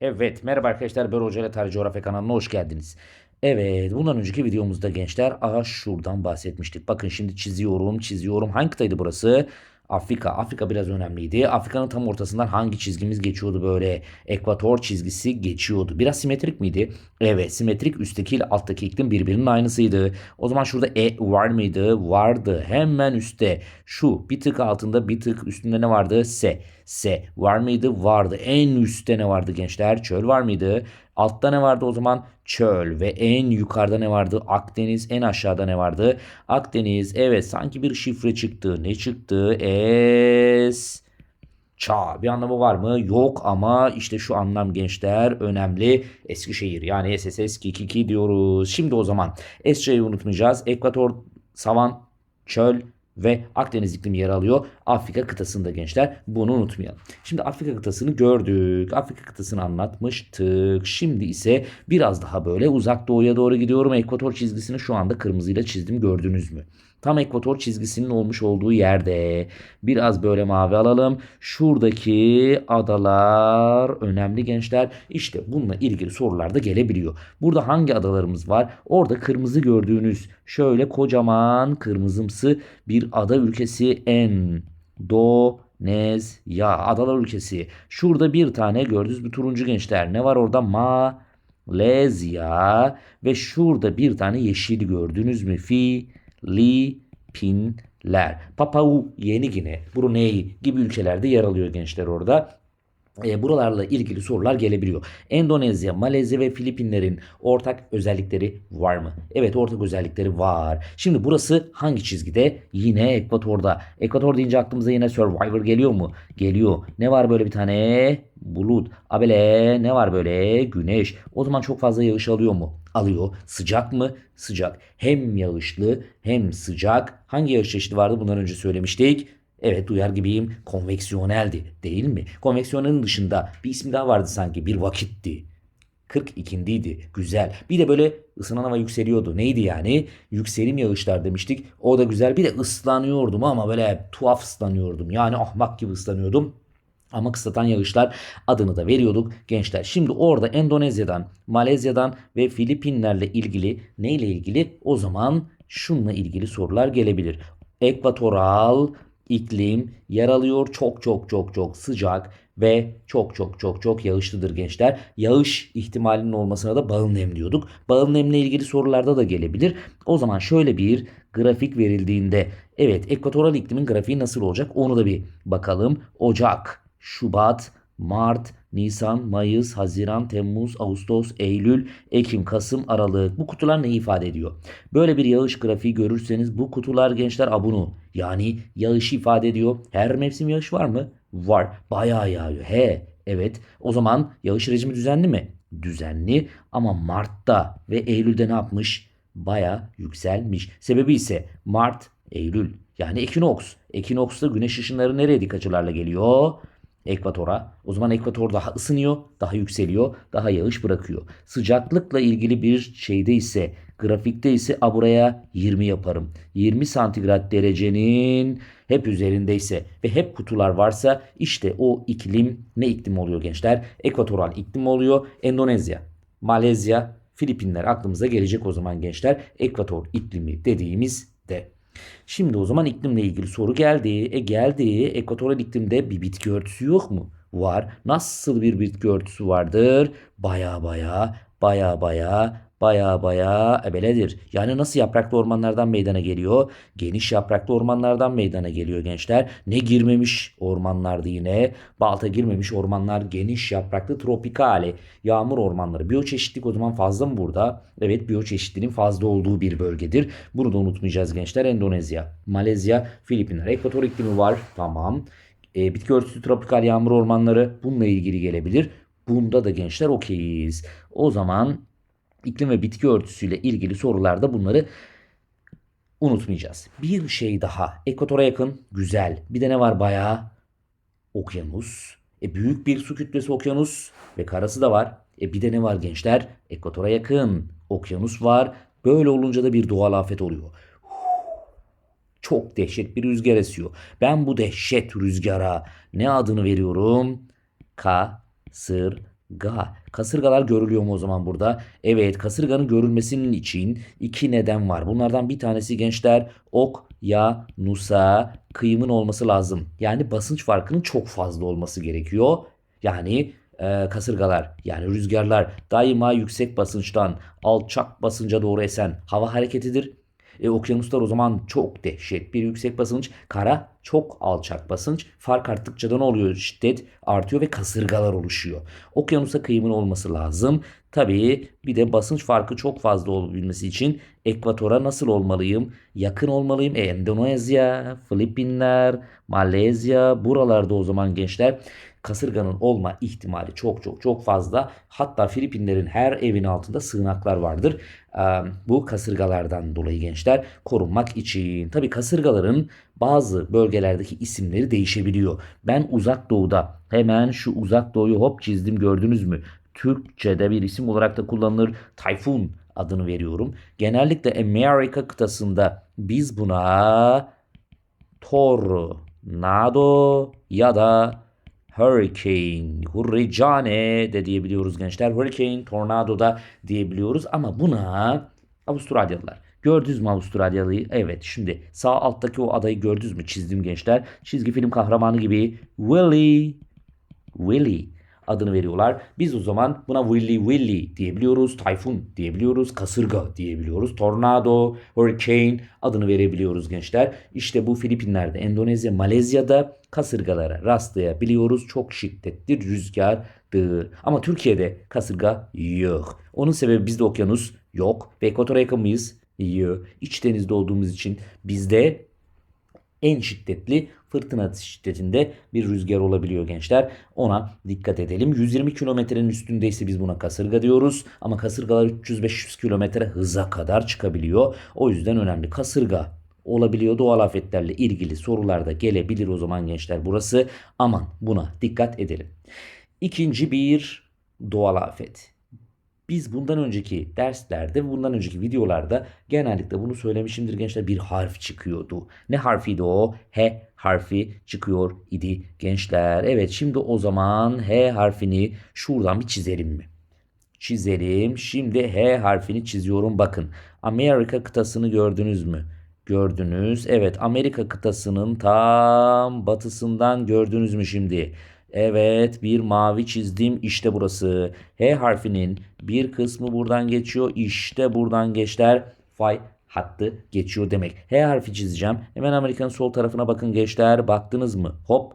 Evet, merhaba arkadaşlar. Ben Hoca ile Tarih Coğrafya kanalına hoş geldiniz. Evet, bundan önceki videomuzda gençler, aha şuradan bahsetmiştik. Bakın şimdi çiziyorum, çiziyorum. Hangi kıtaydı burası? Afrika. Afrika biraz önemliydi. Afrika'nın tam ortasından hangi çizgimiz geçiyordu böyle? Ekvator çizgisi geçiyordu. Biraz simetrik miydi? Evet, simetrik üstteki ile alttaki iklim birbirinin aynısıydı. O zaman şurada E var mıydı? Vardı. Hemen üstte. Şu bir tık altında bir tık üstünde ne vardı? S. S. Var mıydı? Vardı. En üstte ne vardı gençler? Çöl var mıydı? Altta ne vardı o zaman? Çöl ve en yukarıda ne vardı? Akdeniz. En aşağıda ne vardı? Akdeniz. Evet sanki bir şifre çıktı. Ne çıktı? Es. Ça. Bir anlamı var mı? Yok ama işte şu anlam gençler önemli. Eskişehir yani SSS 22 diyoruz. Şimdi o zaman Esça'yı unutmayacağız. Ekvator, savan, çöl ve Akdeniz iklimi yer alıyor. Afrika kıtasında gençler bunu unutmayalım. Şimdi Afrika kıtasını gördük. Afrika kıtasını anlatmıştık. Şimdi ise biraz daha böyle uzak doğuya doğru gidiyorum. Ekvator çizgisini şu anda kırmızıyla çizdim gördünüz mü? Tam ekvator çizgisinin olmuş olduğu yerde biraz böyle mavi alalım. Şuradaki adalar önemli gençler. İşte bununla ilgili sorular da gelebiliyor. Burada hangi adalarımız var? Orada kırmızı gördüğünüz şöyle kocaman kırmızımsı bir ada ülkesi Endonezya. Adalar ülkesi. Şurada bir tane gördünüz bir turuncu gençler. Ne var orada? Malezya ve şurada bir tane yeşil gördünüz mü? Filipinler. Papua Yeni Gine, Brunei gibi ülkelerde yer alıyor gençler orada. E, buralarla ilgili sorular gelebiliyor. Endonezya, Malezya ve Filipinlerin ortak özellikleri var mı? Evet ortak özellikleri var. Şimdi burası hangi çizgide? Yine ekvatorda. Ekvator deyince aklımıza yine Survivor geliyor mu? Geliyor. Ne var böyle bir tane? Bulut. Abele ne var böyle? Güneş. O zaman çok fazla yağış alıyor mu? Alıyor. Sıcak mı? Sıcak. Hem yağışlı hem sıcak. Hangi yağış çeşidi vardı? Bundan önce söylemiştik. Evet duyar gibiyim. Konveksiyoneldi değil mi? Konveksiyonelin dışında bir ismi daha vardı sanki. Bir vakitti. 42'ndiydi. Güzel. Bir de böyle ısınan hava yükseliyordu. Neydi yani? Yükselim yağışlar demiştik. O da güzel. Bir de ıslanıyordum ama böyle tuhaf ıslanıyordum. Yani ahmak gibi ıslanıyordum. Ama kıslatan yağışlar adını da veriyorduk gençler. Şimdi orada Endonezya'dan, Malezya'dan ve Filipinlerle ilgili neyle ilgili? O zaman şununla ilgili sorular gelebilir. Ekvatoral iklim yer alıyor. Çok çok çok çok sıcak ve çok çok çok çok yağışlıdır gençler. Yağış ihtimalinin olmasına da bağıl nem diyorduk. Bağıl nemle ilgili sorularda da gelebilir. O zaman şöyle bir grafik verildiğinde evet ekvatoral iklimin grafiği nasıl olacak onu da bir bakalım. Ocak, Şubat, Mart, Nisan, Mayıs, Haziran, Temmuz, Ağustos, Eylül, Ekim, Kasım, Aralık. Bu kutular ne ifade ediyor? Böyle bir yağış grafiği görürseniz bu kutular gençler abunu. Yani yağış ifade ediyor. Her mevsim yağış var mı? Var. Bayağı yağıyor. He. Evet. O zaman yağış rejimi düzenli mi? Düzenli ama Mart'ta ve Eylül'de ne yapmış? Bayağı yükselmiş. Sebebi ise Mart, Eylül yani ekinoks. Ekinoks'ta güneş ışınları nereye dik açılarla geliyor? Ekvatora. O zaman ekvator daha ısınıyor, daha yükseliyor, daha yağış bırakıyor. Sıcaklıkla ilgili bir şeyde ise grafikte ise a buraya 20 yaparım. 20 santigrat derecenin hep üzerindeyse ve hep kutular varsa işte o iklim ne iklim oluyor gençler? Ekvatoral iklim oluyor. Endonezya, Malezya, Filipinler aklımıza gelecek o zaman gençler. Ekvator iklimi dediğimiz de. Şimdi o zaman iklimle ilgili soru geldi. E geldi. Ekvatoral iklimde bir bitki örtüsü yok mu? Var. Nasıl bir bitki örtüsü vardır? Baya baya, baya baya, baya baya ebeledir. Yani nasıl yapraklı ormanlardan meydana geliyor? Geniş yapraklı ormanlardan meydana geliyor gençler. Ne girmemiş ormanlardı yine? Balta girmemiş ormanlar geniş yapraklı tropikale yağmur ormanları. Biyoçeşitlik o zaman fazla mı burada? Evet biyoçeşitliliğin fazla olduğu bir bölgedir. Bunu da unutmayacağız gençler. Endonezya, Malezya, Filipinler. Ekvator iklimi var. Tamam. E, bitki örtüsü tropikal yağmur ormanları bununla ilgili gelebilir. Bunda da gençler okeyiz. O zaman iklim ve bitki örtüsüyle ilgili sorularda bunları unutmayacağız. Bir şey daha. Ekvatora yakın güzel. Bir de ne var bayağı? Okyanus. E büyük bir su kütlesi okyanus ve karası da var. E bir de ne var gençler? Ekvatora yakın okyanus var. Böyle olunca da bir doğal afet oluyor. Çok dehşet bir rüzgar esiyor. Ben bu dehşet rüzgara ne adını veriyorum? Kasırga Ga. Kasırgalar görülüyor mu o zaman burada? Evet kasırganın görülmesinin için iki neden var. Bunlardan bir tanesi gençler ok ya nusa kıyımın olması lazım. Yani basınç farkının çok fazla olması gerekiyor. Yani e, kasırgalar yani rüzgarlar daima yüksek basınçtan alçak basınca doğru esen hava hareketidir. E, okyanuslar o zaman çok dehşet bir yüksek basınç. Kara çok alçak basınç. Fark arttıkça da ne oluyor? Şiddet artıyor ve kasırgalar oluşuyor. Okyanusa kıyımın olması lazım. Tabii bir de basınç farkı çok fazla olabilmesi için ekvatora nasıl olmalıyım? Yakın olmalıyım. E, Endonezya, Filipinler, Malezya buralarda o zaman gençler kasırganın olma ihtimali çok çok çok fazla. Hatta Filipinlerin her evin altında sığınaklar vardır. Bu kasırgalardan dolayı gençler korunmak için. Tabii kasırgaların bazı bölgelerdeki isimleri değişebiliyor. Ben uzak doğuda hemen şu uzak doğuyu hop çizdim gördünüz mü? Türkçe'de bir isim olarak da kullanılır. Tayfun adını veriyorum. Genellikle Amerika kıtasında biz buna tornado ya da hurricane, hurricane de diyebiliyoruz gençler. Hurricane, tornado da diyebiliyoruz ama buna Avustralyalılar. Gördünüz mü Avustralyalıyı? Evet. Şimdi sağ alttaki o adayı gördünüz mü? Çizdim gençler. Çizgi film kahramanı gibi Willy, Willy adını veriyorlar. Biz o zaman buna Willy Willy diyebiliyoruz. Tayfun diyebiliyoruz. Kasırga diyebiliyoruz. Tornado, hurricane adını verebiliyoruz gençler. İşte bu Filipinler'de, Endonezya, Malezya'da kasırgalara rastlayabiliyoruz. Çok şiddetli rüzgardır. Ama Türkiye'de kasırga yok. Onun sebebi bizde okyanus yok. Ve ekvatora yakın mıyız? Yok. İç denizde olduğumuz için bizde en şiddetli fırtına şiddetinde bir rüzgar olabiliyor gençler. Ona dikkat edelim. 120 kilometrenin üstündeyse biz buna kasırga diyoruz. Ama kasırgalar 300-500 kilometre hıza kadar çıkabiliyor. O yüzden önemli. Kasırga olabiliyor. Doğal afetlerle ilgili sorularda gelebilir o zaman gençler burası. Aman buna dikkat edelim. İkinci bir doğal afet. Biz bundan önceki derslerde, bundan önceki videolarda genellikle bunu söylemişimdir gençler bir harf çıkıyordu. Ne harfiydi o? H harfi çıkıyor idi gençler. Evet şimdi o zaman H harfini şuradan bir çizelim mi? Çizelim. Şimdi H harfini çiziyorum. Bakın Amerika kıtasını gördünüz mü? Gördünüz. Evet Amerika kıtasının tam batısından gördünüz mü şimdi? Evet bir mavi çizdim işte burası. H harfinin bir kısmı buradan geçiyor. İşte buradan gençler fay hattı geçiyor demek. H harfi çizeceğim. Hemen Amerika'nın sol tarafına bakın gençler. Baktınız mı? Hop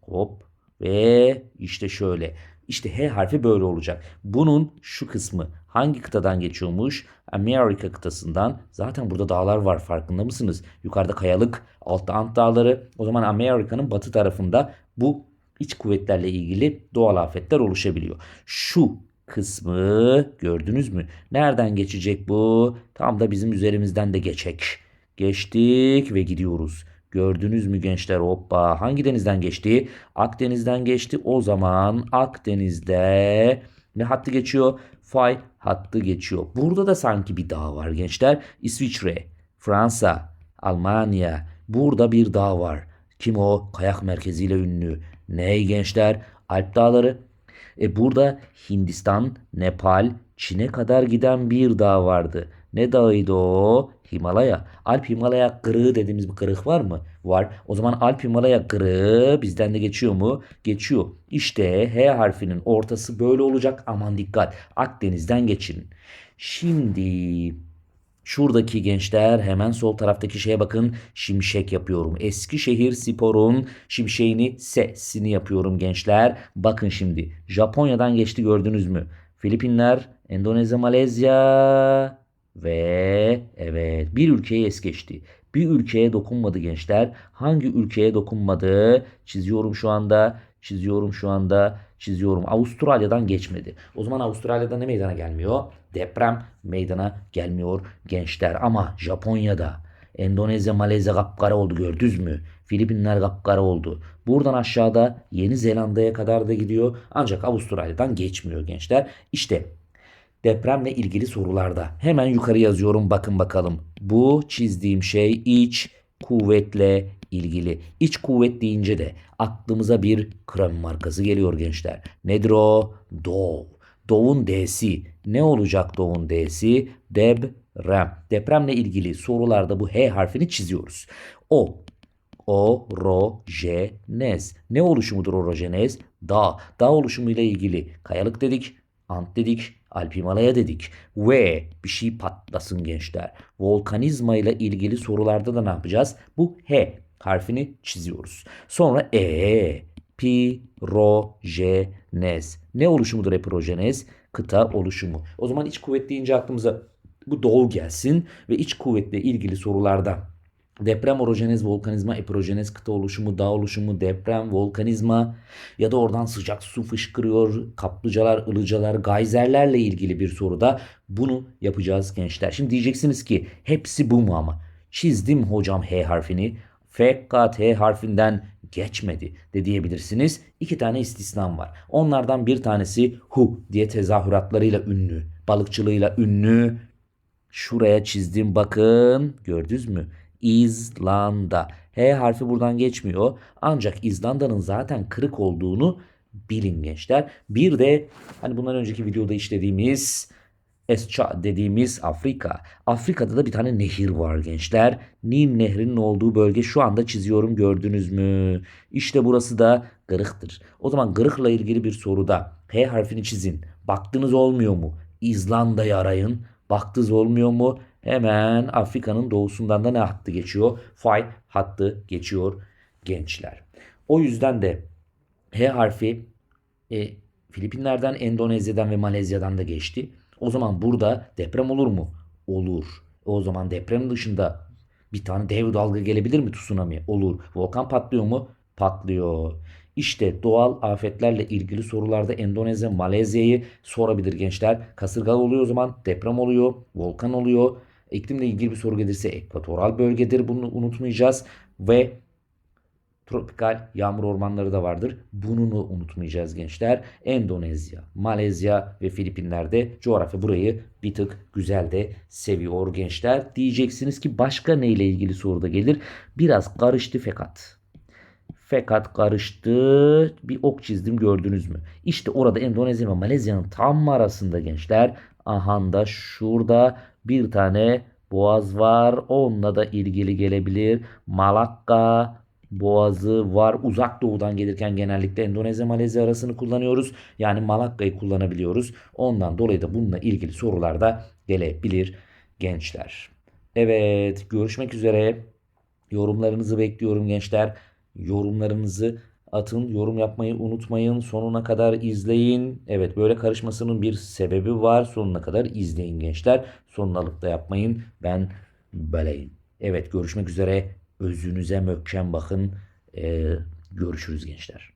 hop ve işte şöyle. İşte H harfi böyle olacak. Bunun şu kısmı hangi kıtadan geçiyormuş? Amerika kıtasından. Zaten burada dağlar var farkında mısınız? Yukarıda kayalık, altta Ant dağları. O zaman Amerika'nın batı tarafında bu iç kuvvetlerle ilgili doğal afetler oluşabiliyor. Şu kısmı gördünüz mü? Nereden geçecek bu? Tam da bizim üzerimizden de geçecek. Geçtik ve gidiyoruz. Gördünüz mü gençler hoppa hangi denizden geçti? Akdeniz'den geçti. O zaman Akdeniz'de ne hattı geçiyor? Fay hattı geçiyor. Burada da sanki bir dağ var gençler. İsviçre, Fransa, Almanya. Burada bir dağ var. Kim o? Kayak merkeziyle ünlü. Ney gençler? Alp dağları. E burada Hindistan, Nepal, Çin'e kadar giden bir dağ vardı. Ne dağıydı o? Himalaya. Alp Himalaya kırığı dediğimiz bir kırık var mı? Var. O zaman Alp Himalaya kırığı bizden de geçiyor mu? Geçiyor. İşte H harfinin ortası böyle olacak. Aman dikkat. Akdeniz'den geçin. Şimdi Şuradaki gençler hemen sol taraftaki şeye bakın. Şimşek yapıyorum. Eskişehir Spor'un şimşeğini sesini yapıyorum gençler. Bakın şimdi. Japonya'dan geçti gördünüz mü? Filipinler, Endonezya, Malezya ve evet bir ülkeye es geçti. Bir ülkeye dokunmadı gençler. Hangi ülkeye dokunmadı? Çiziyorum şu anda. Çiziyorum şu anda. Çiziyorum. Avustralya'dan geçmedi. O zaman Avustralya'da ne meydana gelmiyor? Deprem meydana gelmiyor gençler. Ama Japonya'da, Endonezya, Malezya kapkara oldu gördünüz mü? Filipinler kapkara oldu. Buradan aşağıda Yeni Zelanda'ya kadar da gidiyor. Ancak Avustralya'dan geçmiyor gençler. İşte depremle ilgili sorularda hemen yukarı yazıyorum bakın bakalım. Bu çizdiğim şey iç kuvvetle ilgili. İç kuvvet deyince de aklımıza bir krem markası geliyor gençler. Nedir o? Dov. Dov'un D'si. Ne olacak Dov'un D'si? Deprem. Depremle ilgili sorularda bu H harfini çiziyoruz. O Orojenez. Ne oluşumudur orojenez? Dağ. Dağ oluşumuyla ilgili kayalık dedik, ant dedik, Alp Himalaya dedik. Ve bir şey patlasın gençler. Volkanizma ile ilgili sorularda da ne yapacağız? Bu H harfini çiziyoruz. Sonra E. Pirojenez. Ne oluşumudur epirojenez? Kıta oluşumu. O zaman iç kuvvet deyince aklımıza bu doğu gelsin ve iç kuvvetle ilgili sorularda Deprem, orojenez, volkanizma, epirojenez, kıta oluşumu, dağ oluşumu, deprem, volkanizma ya da oradan sıcak su fışkırıyor, kaplıcalar, ılıcalar, gayzerlerle ilgili bir soruda bunu yapacağız gençler. Şimdi diyeceksiniz ki hepsi bu mu ama? Çizdim hocam H harfini fakat H harfinden geçmedi de diyebilirsiniz. İki tane istisnam var. Onlardan bir tanesi hu diye tezahüratlarıyla ünlü, balıkçılığıyla ünlü. Şuraya çizdim bakın gördünüz mü? İzlanda. H harfi buradan geçmiyor. Ancak İzlanda'nın zaten kırık olduğunu bilin gençler. Bir de hani bundan önceki videoda işlediğimiz Esça dediğimiz Afrika. Afrika'da da bir tane nehir var gençler. Nil nehrinin olduğu bölge şu anda çiziyorum gördünüz mü? İşte burası da Gırık'tır. O zaman Gırık'la ilgili bir soruda H harfini çizin. Baktınız olmuyor mu? İzlanda'yı arayın. Baktınız olmuyor mu? Hemen Afrika'nın doğusundan da ne hattı geçiyor? Fay hattı geçiyor gençler. O yüzden de H harfi e, Filipinler'den, Endonezya'dan ve Malezya'dan da geçti. O zaman burada deprem olur mu? Olur. O zaman deprem dışında bir tane dev dalga gelebilir mi tsunami? Olur. Volkan patlıyor mu? Patlıyor. İşte doğal afetlerle ilgili sorularda Endonezya, Malezya'yı sorabilir gençler. Kasırga oluyor o zaman, deprem oluyor, volkan oluyor. İklimle ilgili bir soru gelirse ekvatoral bölgedir bunu unutmayacağız. Ve tropikal yağmur ormanları da vardır. Bunu unutmayacağız gençler. Endonezya, Malezya ve Filipinler'de coğrafya burayı bir tık güzel de seviyor gençler. Diyeceksiniz ki başka neyle ilgili soru da gelir? Biraz karıştı fakat. Fakat karıştı. Bir ok çizdim gördünüz mü? İşte orada Endonezya ve Malezya'nın tam arasında gençler. Aha da şurada bir tane boğaz var. Onunla da ilgili gelebilir. Malakka boğazı var. Uzak doğudan gelirken genellikle Endonezya Malezya arasını kullanıyoruz. Yani Malakka'yı kullanabiliyoruz. Ondan dolayı da bununla ilgili sorular da gelebilir gençler. Evet görüşmek üzere. Yorumlarınızı bekliyorum gençler. Yorumlarınızı atın. Yorum yapmayı unutmayın. Sonuna kadar izleyin. Evet böyle karışmasının bir sebebi var. Sonuna kadar izleyin gençler. Sonunu alıp da yapmayın. Ben böyleyim. Evet görüşmek üzere. Özünüze mökken bakın. Ee, görüşürüz gençler.